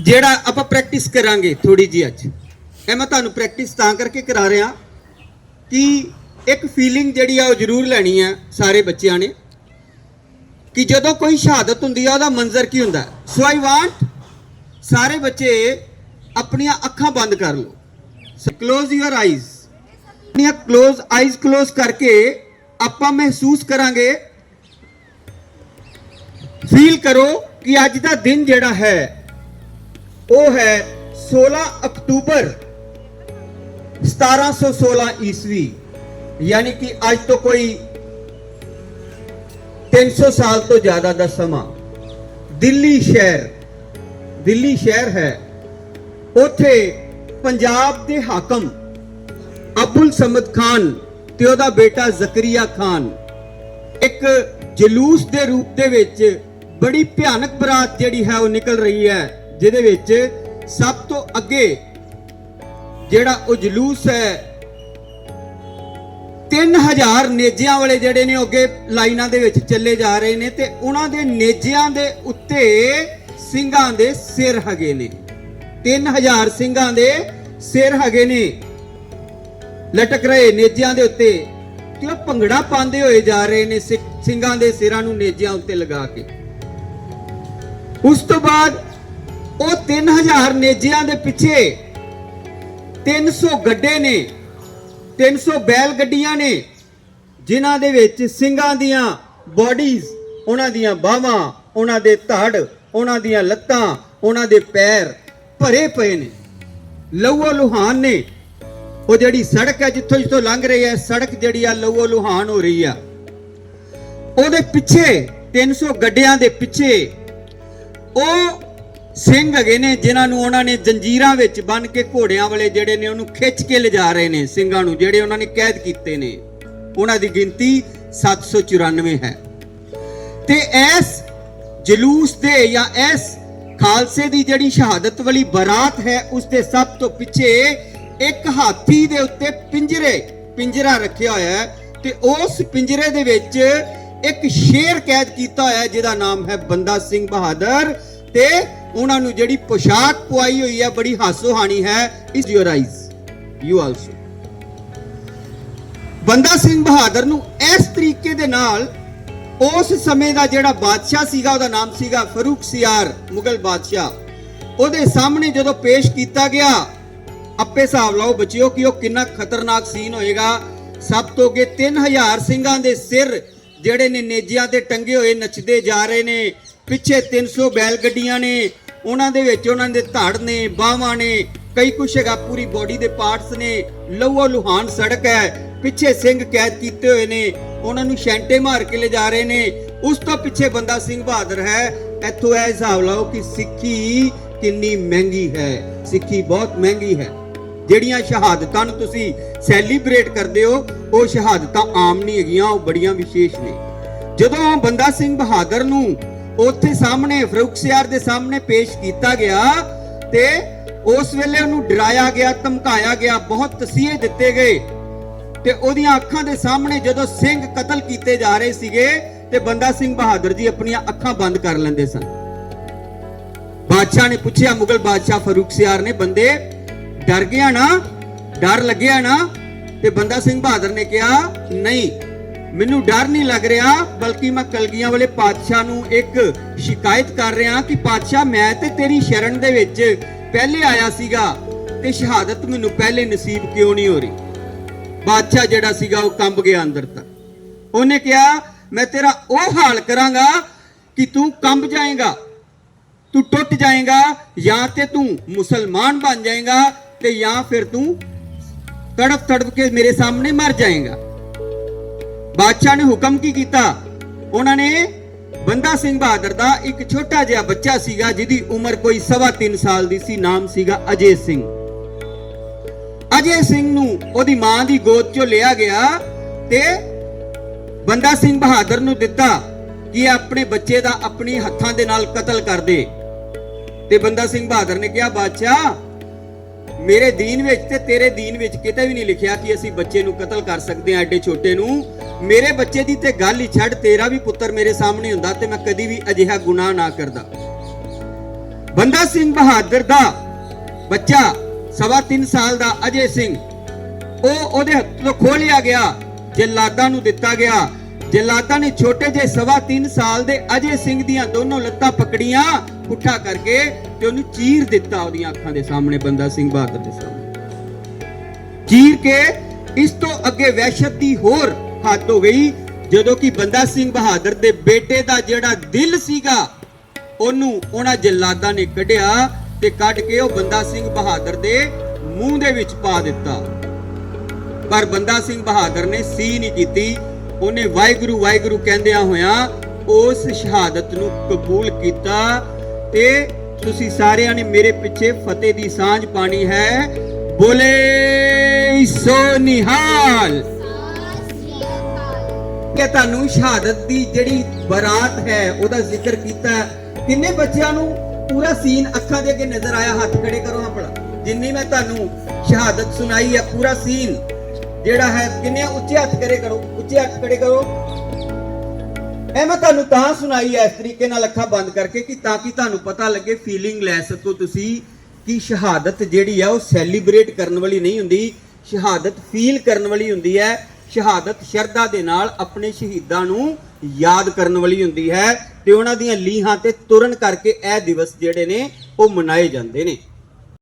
ਜਿਹੜਾ ਆਪਾਂ ਪ੍ਰੈਕਟਿਸ ਕਰਾਂਗੇ ਥੋੜੀ ਜੀ ਅੱਜ। ਇਹ ਮੈਂ ਤੁਹਾਨੂੰ ਪ੍ਰੈਕਟਿਸ ਤਾਂ ਕਰਕੇ ਕਰਾ ਰਿਹਾ ਕਿ ਇੱਕ ਫੀਲਿੰਗ ਜਿਹੜੀ ਆ ਉਹ ਜ਼ਰੂਰ ਲੈਣੀ ਆ ਸਾਰੇ ਬੱਚਿਆਂ ਨੇ। ਕਿ ਜਦੋਂ ਕੋਈ ਸ਼ਹਾਦਤ ਹੁੰਦੀ ਆ, ਉਹਦਾ ਮੰਜ਼ਰ ਕੀ ਹੁੰਦਾ? ਸੋ ਆਈ ਵਾਂਟ ਸਾਰੇ ਬੱਚੇ ਆਪਣੀਆਂ ਅੱਖਾਂ ਬੰਦ ਕਰ ਲਓ। ਕਲੋਜ਼ ਯੂਅਰ ਆਈਜ਼ ਆਪਣੀਆਂ ਕਲੋਜ਼ ਆਈਜ਼ ਕਲੋਜ਼ ਕਰਕੇ ਆਪਾਂ ਮਹਿਸੂਸ ਕਰਾਂਗੇ। ਫੀਲ ਕਰੋ ਕਿ ਅੱਜ ਦਾ ਦਿਨ ਜਿਹੜਾ ਹੈ ਉਹ ਹੈ 16 ਅਕਤੂਬਰ 1716 ਈਸਵੀ, ਯਾਨੀ ਕਿ ਅੱਜ ਤੋਂ ਕੋਈ 300 ਸਾਲ ਤੋਂ ਜ਼ਿਆਦਾ ਦਾ ਸਮਾਂ। ਦਿੱਲੀ ਸ਼ਹਿਰ ਦਿੱਲੀ ਸ਼ਹਿਰ ਹੈ। ਉਥੇ ਪੰਜਾਬ ਦੇ ਹਾਕਮ ਅਬੁਲ ਸਮਦ ਖਾਨ ਤੇ ਉਹਦਾ ਬੇਟਾ ਜ਼ਕਰੀਆ ਖਾਨ ਇੱਕ ਜਲੂਸ ਦੇ ਰੂਪ ਦੇ ਵਿੱਚ ਬੜੀ ਭਿਆਨਕ ਬਰਾਤ ਜਿਹੜੀ ਹੈ ਉਹ ਨਿਕਲ ਰਹੀ ਹੈ। ਜਿਹਦੇ ਵਿੱਚ ਸਭ ਤੋਂ ਅੱਗੇ ਜਿਹੜਾ ਉਹ ਜਲੂਸ ਹੈ 3000 ਨੇਜਿਆਂ ਵਾਲੇ ਜਿਹੜੇ ਨੇ ਉਹ ਅੱਗੇ ਲਾਈਨਾਂ ਦੇ ਵਿੱਚ ਚੱਲੇ ਜਾ ਰਹੇ ਨੇ ਤੇ ਉਹਨਾਂ ਦੇ ਨੇਜਿਆਂ ਦੇ ਉੱਤੇ ਸਿੰਘਾਂ ਦੇ ਸਿਰ ਹੈਗੇ ਨੇ। 3000 ਸਿੰਘਾਂ ਦੇ ਸਿਰ ਹੈਗੇ ਨੇ। ਲਟਕ ਰਹੇ ਨੇਜਿਆਂ ਦੇ ਉੱਤੇ ਤੇ ਉਹ ਭੰਗੜਾ ਪਾਉਂਦੇ ਹੋਏ ਜਾ ਰਹੇ ਨੇ ਸਿ- ਸਿੰਘਾਂ ਦੇ ਸਿਰਾਂ ਨੂੰ ਨੇਜਿਆਂ ਉੱਤੇ ਲਗਾ ਕੇ। ਉਸ ਤੋਂ ਬਾਅਦ ਉਹ 3000 ਨੇਜਿਆਂ ਦੇ ਪਿੱਛੇ 300 ਗੱਡੇ ਨੇ 300 ਬੈਲ ਗੱਡੀਆਂ ਨੇ, ਜਿਨ੍ਹਾਂ ਦੇ ਵਿੱਚ ਸਿੰਘਾਂ ਦੀਆਂ ਬਾਡੀਜ਼ ਉਹਨਾਂ ਦੀਆਂ ਬਾਹਾਂ, ਉਹਨਾਂ ਦੇ ਧੜ, ਉਹਨਾਂ ਦੀਆਂ ਲੱਤਾਂ, ਉਹਨਾਂ ਦੇ ਪੈਰ ਭਰੇ ਪਏ ਨੇ। ਲਹੂ ਲੁਹਾਨ ਨੇ। ਉਹ ਜਿਹੜੀ ਸੜਕ ਹੈ, ਜਿੱਥੋਂ ਜਿੱਥੋਂ ਲੰਘ ਰਹੀ ਹੈ, ਸੜਕ ਜਿਹੜੀ ਆ ਲਹੂ ਲੁਹਾਨ ਹੋ ਰਹੀ ਆ। ਉਹਦੇ ਪਿੱਛੇ 300 ਗੱਡਿਆਂ ਦੇ ਪਿੱਛੇ ਉਹ ਸਿੰਘ ਹੈਗੇ ਨੇ, ਜਿਨ੍ਹਾਂ ਨੂੰ ਉਹਨਾਂ ਨੇ ਜੰਜੀਰਾਂ ਵਿੱਚ ਬੰਨ ਕੇ ਘੋੜਿਆਂ ਵਾਲੇ ਜਿਹੜੇ ਨੇ ਉਹਨੂੰ ਖਿੱਚ ਕੇ ਲਿਜਾ ਰਹੇ ਨੇ ਸਿੰਘਾਂ ਨੂੰ, ਜਿਹੜੇ ਉਹਨਾਂ ਨੇ ਕੈਦ ਕੀਤੇ ਨੇ। ਉਹਨਾਂ ਦੀ ਗਿਣਤੀ 794 ਹੈ। ਤੇ ਇਸ ਜਲੂਸ ਦੇ ਜਾਂ ਇਸ ਖਾਲਸੇ ਦੀ ਜਿਹੜੀ ਸ਼ਹਾਦਤ ਵਾਲੀ ਬਰਾਤ ਹੈ, ਉਸ ਦੇ ਸਭ ਤੋਂ ਪਿੱਛੇ ਇੱਕ ਹਾਥੀ ਦੇ ਉੱਤੇ ਪਿੰਜਰੇ, ਪਿੰਜਰਾ ਰੱਖਿਆ ਹੋਇਆ ਹੈ ਤੇ ਉਸ ਪਿੰਜਰੇ ਦੇ ਵਿੱਚ ਇੱਕ ਸ਼ੇਰ ਕੈਦ ਕੀਤਾ ਹੋਇਆ ਜਿਹਦਾ ਨਾਮ ਹੈ ਬੰਦਾ ਸਿੰਘ ਬਹਾਦਰ ਤੇ ਉਹਨਾਂ ਨੂੰ ਜਿਹੜੀ ਪੋਸ਼ਾਕ ਪਵਾਈ ਹੋਈ ਹੈ ਬੜੀ ਹਾਸੋਹਾਣੀ ਹੈ। ਇਸ ਯੂਰ ਆਈਜ਼ ਯੂ ਆਲਸੋ ਬੰਦਾ ਸਿੰਘ ਬਹਾਦਰ ਨੂੰ ਇਸ ਤਰੀਕੇ ਦੇ ਨਾਲ ਉਸ ਸਮੇਂ ਦਾ ਜਿਹੜਾ ਬਾਦਸ਼ਾਹ ਸੀਗਾ, ਉਹਦਾ ਨਾਮ ਸੀਗਾ ਫਰੂਖ ਸਿਆਰ, ਮੁਗਲ ਬਾਦਸ਼ਾਹ। ਉਹਦੇ ਸਾਹਮਣੇ ਜਦੋਂ ਪੇਸ਼ ਕੀਤਾ ਗਿਆ, ਆਪੇ ਹਿਸਾਬ ਲਾਓ ਬੱਚਿਓ ਕਿ ਉਹ ਕਿੰਨਾ ਖਤਰਨਾਕ ਸੀਨ ਹੋਏਗਾ। ਸਭ ਤੋਂ ਅੱਗੇ 3000 ਸਿੰਘਾਂ ਦੇ ਸਿਰ ਜਿਹੜੇ ਨੇ ਨੇਜਿਆਂ ਤੇ ਟੰਗੇ ਹੋਏ ਨੱਚਦੇ ਜਾ ਰਹੇ ਨੇ। ਪਿੱਛੇ 300 ਬੈਲ ਗੱਡੀਆਂ ਨੇ ਉਹਨਾਂ ਦੇ ਵਿੱਚ ਉਹਨਾਂ ਦੇ ਧੜ ਨੇ, ਬਾਹਾਂ ਨੇ, ਕਈ ਕੁਛ ਹੈਗਾ, ਪੂਰੀ ਬਾਡੀ ਦੇ ਪਾਰਟਸ ਨੇ। ਲਹੂ ਲੁਹਾਨ ਸੜਕ ਹੈ, ਪਿੱਛੇ ਸਿੰਘ ਕੈਦ ਕੀਤੇ ਹੋਏ ਨੇ, ਉਹਨਾਂ ਨੂੰ ਸ਼ੈਂਟੇ ਮਾਰ ਕੇ ਲੈ ਜਾ ਰਹੇ ਨੇ। ਉਸ ਤੋਂ ਪਿੱਛੇ ਬੰਦਾ ਸਿੰਘ ਬਹਾਦਰ ਹੈ, ਇੱਥੋਂ ਇਹ ਹਿਸਾਬ ਲਾਓ ਕਿ ਸਿੱਖੀ ਕਿੰਨੀ ਮਹਿੰਗੀ ਹੈ। ਸਿੱਖੀ ਬਹੁਤ ਮਹਿੰਗੀ ਹੈ। ਜਿਹੜੀਆਂ ਸ਼ਹਾਦਤਾਂ ਨੂੰ ਤੁਸੀਂ ਸੈਲੀਬ੍ਰੇਟ ਕਰਦੇ ਹੋ, ਉਹ ਸ਼ਹਾਦਤਾਂ ਆਮ ਨਹੀਂ ਹੈਗੀਆਂ, ਉਹ ਬੜੀਆਂ ਵਿਸ਼ੇਸ਼ ਨੇ। ਜਦੋਂ ਬੰਦਾ ਸਿੰਘ ਬਹਾਦਰ ਨੂੰ ਉੱਥੇ ਸਾਹਮਣੇ ਫਰੂਖਸਿਆਰ ਦੇ ਸਾਹਮਣੇ ਪੇਸ਼ ਕੀਤਾ ਗਿਆ ਤੇ ਉਸ ਵੇਲੇ ਉਹਨੂੰ ਡਰਾਇਆ ਗਿਆ, ਧਮਕਾਇਆ ਗਿਆ, ਬਹੁਤ ਤਸੀਹੇ ਦਿੱਤੇ ਗਏ। ਤੇ ਉਹਦੀਆਂ ਅੱਖਾਂ ਦੇ ਸਾਹਮਣੇ ਜਦੋਂ ਸਿੰਘ ਕਤਲ ਕੀਤੇ ਜਾ ਰਹੇ ਸੀਗੇ ਤੇ ਬੰਦਾ ਸਿੰਘ ਬਹਾਦਰ ਜੀ ਆਪਣੀਆਂ ਅੱਖਾਂ ਬੰਦ ਕਰ ਲੈਂਦੇ ਸਨ। ਬਾਦਸ਼ਾਹ ਨੇ ਪੁੱਛਿਆ, ਮੁਗਲ ਬਾਦਸ਼ਾਹ ਫਰੂਖਸਿਆਰ ਨੇ, ਬੰਦੇ, ਡਰ ਗਿਆ ਨਾ? ਡਰ ਲੱਗਿਆ ਨਾ? ਤੇ ਬੰਦਾ ਸਿੰਘ ਬਹਾਦਰ ਨੇ ਕਿਹਾ, ਨਹੀਂ। ਮੈਨੂੰ ਡਰ ਨਹੀਂ ਲੱਗ ਰਿਹਾ, ਬਲਕਿ ਮੈਂ ਕਲਗੀਆਂ ਵਾਲੇ ਪਾਤਸ਼ਾਹ ਨੂੰ ਇੱਕ ਸ਼ਿਕਾਇਤ ਕਰ ਰਿਹਾ ਕਿ ਪਾਤਸ਼ਾਹ, ਮੈਂ ਤੇ ਤੇਰੀ ਸ਼ਰਨ ਦੇ ਵਿੱਚ ਪਹਿਲੇ ਆਇਆ ਸੀਗਾ ਤੇ ਸ਼ਹਾਦਤ ਮੈਨੂੰ ਪਹਿਲੇ ਨਸੀਬ ਕਿਉਂ ਨਹੀਂ ਹੋ ਰਹੀ? ਬਾਦਸ਼ਾਹ ਜਿਹੜਾ ਸੀਗਾ ਉਹ ਕੰਬ ਗਿਆ ਅੰਦਰ ਤੱਕ। ਉਹਨੇ ਕਿਹਾ, ਮੈਂ ਤੇਰਾ ਉਹ ਹਾਲ ਕਰਾਂਗਾ ਕਿ ਤੂੰ ਕੰਬ ਜਾਏਗਾ, ਤੂੰ ਟੁੱਟ ਜਾਏਗਾ, ਜਾਂ ਤੇ ਤੂੰ ਮੁਸਲਮਾਨ ਬਣ ਜਾਏਗਾ ਤੇ ਜਾਂ ਫਿਰ ਤੂੰ ਤੜਪ ਤੜਪ ਕੇ ਮੇਰੇ ਸਾਹਮਣੇ ਮਰ ਜਾਏਗਾ। ਬਾਦਸ਼ਾਹ ਨੇ ਹੁਕਮ ਕੀ ਕੀਤਾ? ਉਹਨਾਂ ਨੇ ਬੰਦਾ ਸਿੰਘ ਬਹਾਦਰ ਦਾ ਇੱਕ ਛੋਟਾ ਜਿਹਾ ਬੱਚਾ ਸੀਗਾ, ਜਿਹਦੀ ਉਮਰ ਕੋਈ ਸਵਾ ਤਿੰਨ ਸਾਲ ਦੀ ਸੀ, ਨਾਮ ਸੀਗਾ ਅਜੇ ਸਿੰਘ। ਅਜੇ ਸਿੰਘ ਨੂੰ ਉਹਦੀ ਮਾਂ ਦੀ ਗੋਦ ਚੋਂ ਲਿਆ ਗਿਆ ਤੇ ਬੰਦਾ ਸਿੰਘ ਬਹਾਦਰ ਨੂੰ ਦਿੱਤਾ ਕਿ ਇਹ ਆਪਣੇ ਬੱਚੇ ਦਾ ਆਪਣੀ ਹੱਥਾਂ ਦੇ ਨਾਲ ਕਤਲ ਕਰ ਦੇ। ਤੇ ਬੰਦਾ ਸਿੰਘ ਬਹਾਦਰ ਨੇ ਕਿਹਾ, ਬਾਦਸ਼ਾਹ ਮੇਰੇ ਦੀਨ ਵਿੱਚ ਤੇ ਤੇਰੇ ਦੀਨ ਵਿੱਚ ਕਿਤੇ ਵੀ ਨਹੀਂ ਲਿਖਿਆ ਕਿ ਅਸੀਂ ਬੱਚੇ ਨੂੰ ਕਤਲ ਕਰ ਸਕਦੇ ਹਾਂ, ਐਡੇ ਛੋਟੇ ਨੂੰ। ਮੇਰੇ ਬੱਚੇ ਦੀ ਤੇ ਗੱਲ ਹੀ ਛੱਡ, ਤੇਰਾ ਵੀ ਪੁੱਤਰ ਮੇਰੇ ਸਾਹਮਣੇ ਹੁੰਦਾ ਤੇ ਮੈਂ ਕਦੀ ਵੀ ਅਜਿਹਾ ਗੁਨਾਹ ਨਾ ਕਰਦਾ। ਬੰਦਾ ਸਿੰਘ ਬਹਾਦਰ ਦਾ ਬੱਚਾ ਸਵਾ ਤਿੰਨ ਸਾਲ ਦਾ ਅਜੇ ਸਿੰਘ, ਉਹ ਉਹਦੇ ਹੱਥ ਤੋਂ ਖੋਲਿਆ ਗਿਆ, ਜਲਾਦਾਂ ਨੂੰ ਦਿੱਤਾ ਗਿਆ। ਜਲਾਦਾਂ ਨੇ ਛੋਟੇ ਜਿਹੇ ਸਵਾ ਤਿੰਨ ਸਾਲ ਦੇ ਅਜੇ ਸਿੰਘ ਦੀਆਂ ਦੋਨੋਂ ਲੱਤਾਂ ਪਕੜੀਆਂ, ਪੁੱਠਾ ਕਰਕੇ ਤੇ ਉਹਨੂੰ ਚੀਰ ਦਿੱਤਾ ਉਹਦੀਆਂ ਅੱਖਾਂ ਦੇ ਸਾਹਮਣੇ, ਬੰਦਾ ਸਿੰਘ ਬਹਾਦਰ ਦੇ ਸਾਹਮਣੇ। ਚੀਰ ਕੇ ਇਸ ਤੋਂ ਅੱਗੇ ਵਹਿਸ਼ਤ ਦੀ ਹੋਰ ਹੱਦ ਹੋ ਗਈ, ਜਦੋਂ ਕਿ ਬੰਦਾ ਸਿੰਘ ਬਹਾਦਰ ਦੇ ਬੇਟੇ ਦਾ ਜਿਹੜਾ ਦਿਲ ਸੀਗਾ, ਉਹਨੂੰ ਉਹਨਾਂ ਜਲਾਦਾਂ ਨੇ ਕੱਢਿਆ ਤੇ ਕੱਢ ਕੇ ਉਹ ਬੰਦਾ ਸਿੰਘ ਬਹਾਦਰ ਦੇ ਮੂੰਹ ਦੇ ਵਿੱਚ ਪਾ ਦਿੱਤਾ। ਪਰ ਬੰਦਾ ਸਿੰਘ ਬਹਾਦਰ ਨੇ ਸੀ ਨਹੀਂ ਕੀਤੀ। ਉਹਨੇ ਵਾਹਿਗੁਰੂ ਵਾਹਿਗੁਰੂ ਕਹਿੰਦਿਆਂ ਹੋਇਆਂ ਉਸ ਸ਼ਹਾਦਤ ਨੂੰ ਕਬੂਲ ਕੀਤਾ ਤੇ ਤੁਸੀਂ ਸਾਰਿਆਂ ਨੇ ਮੇਰੇ ਪਿੱਛੇ ਫਤਿਹ ਦੀ ਸਾਂਝ ਪਾਣੀ ਹੈ। ਬੋਲੇ ਸੋ ਨਿਹਾਲ। ਕਿ ਤੁਹਾਨੂੰ ਸ਼ਹਾਦਤ ਦੀ ਜਿਹੜੀ ਬਰਾਤ ਹੈ, ਉਹਦਾ ਜ਼ਿਕਰ ਕੀਤਾ। ਕਿੰਨੇ ਬੱਚਿਆਂ ਨੂੰ ਪੂਰਾ ਸੀਨ ਅੱਖਾਂ ਦੇ ਅੱਗੇ ਨਜ਼ਰ ਆਇਆ, ਹੱਥ ਖੜੇ ਕਰੋ ਆਪਣਾ। ਜਿੰਨੀ ਮੈਂ ਤੁਹਾਨੂੰ ਸ਼ਹਾਦਤ ਸੁਣਾਈ ਹੈ, ਪੂਰਾ ਸੀਨ ਜਿਹੜਾ ਹੈ, ਕਿੰਨੇ ਉੱਚੇ ਹੱਥ ਖੜੇ ਕਰੋ, ਉੱਚੇ ਹੱਥ ਖੜੇ ਕਰੋ। ਇਹ ਮੈਂ ਤੁਹਾਨੂੰ ਤਾਂ ਸੁਣਾਈ ਹੈ ਇਸ ਤਰੀਕੇ ਨਾਲ ਅੱਖਾਂ ਬੰਦ ਕਰਕੇ ਕਿ ਤਾਂ ਕਿ ਤੁਹਾਨੂੰ ਪਤਾ ਲੱਗੇ ਫੀਲਿੰਗ ਲੈ ਸਕੋ ਤੁਸੀਂ ਕਿ ਸ਼ਹਾਦਤ ਜਿਹੜੀ ਆ ਉਹ ਸੈਲੀਬ੍ਰੇਟ ਕਰਨ ਵਾਲੀ ਨਹੀਂ ਹੁੰਦੀ, ਸ਼ਹਾਦਤ ਫੀਲ ਕਰਨ ਵਾਲੀ ਹੁੰਦੀ ਹੈ, ਸ਼ਹਾਦਤ ਸ਼ਰਧਾ ਦੇ ਨਾਲ ਆਪਣੇ ਸ਼ਹੀਦਾਂ ਨੂੰ ਯਾਦ ਕਰਨ ਵਾਲੀ ਹੁੰਦੀ ਹੈ ਤੇ ਉਹਨਾਂ ਦੀਆਂ ਲੀਹਾਂ ਤੇ ਤੁਰਨ ਕਰਕੇ ਇਹ ਦਿਵਸ ਜਿਹੜੇ ਨੇ ਉਹ ਮਨਾਏ ਜਾਂਦੇ ਨੇ।